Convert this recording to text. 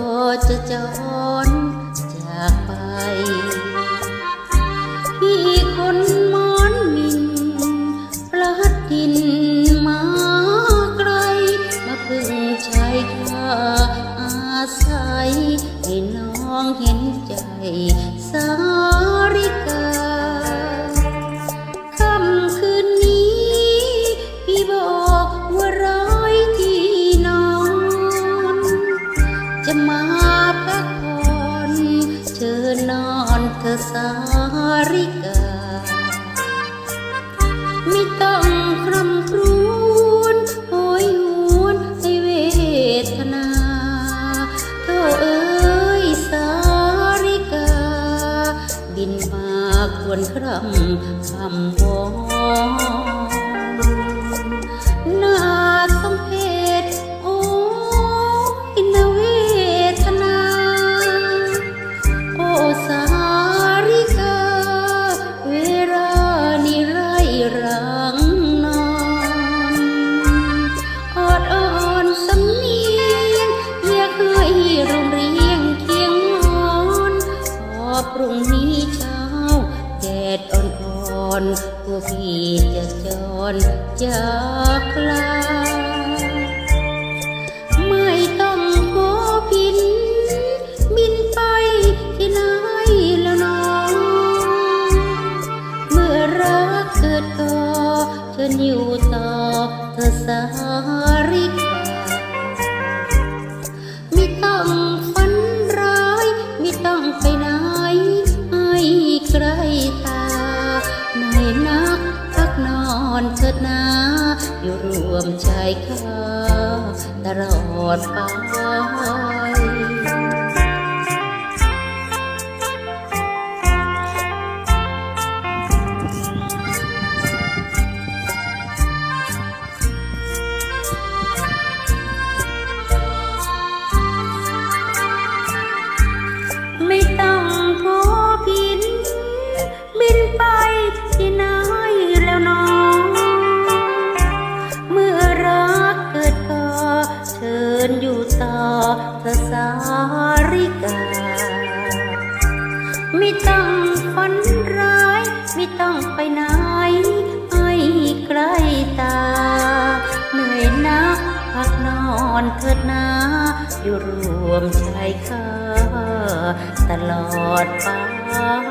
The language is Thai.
รจากไป พี่คนมอนมินพลัดดินมาไกล มาพึ่งชายคาอาศัย ให้น้องเห็นใจสาริกา จะมาพักผ่อนเชิญนอนเธอสาริกา ไม่ต้องคร่ำครวญโหยหวนให้เวทนาเธอเอ้ยสาริกา บินมาควรคร่ำคำวอน อ่อนๆตัวพี่จะจรจากลา ไม่ต้องขอบิน บินไปที่ไหนแล้วน้อง เมื่อรักเกิดก่อเชิญอยู่ต่อเธอสาริก นเถิดนาอยู่รวมชายคาตลอดไปไม่ต้องขอบิน บินไปที่ไหน ชิญอยู่ต่อเธอสาริกา ไม่ต้องฝันร้าย ไม่ต้องไปไหนให้ใกล้ตา เหนื่อยนักพักนอนเถิดนาอยู่รวมชายคาตลอดไป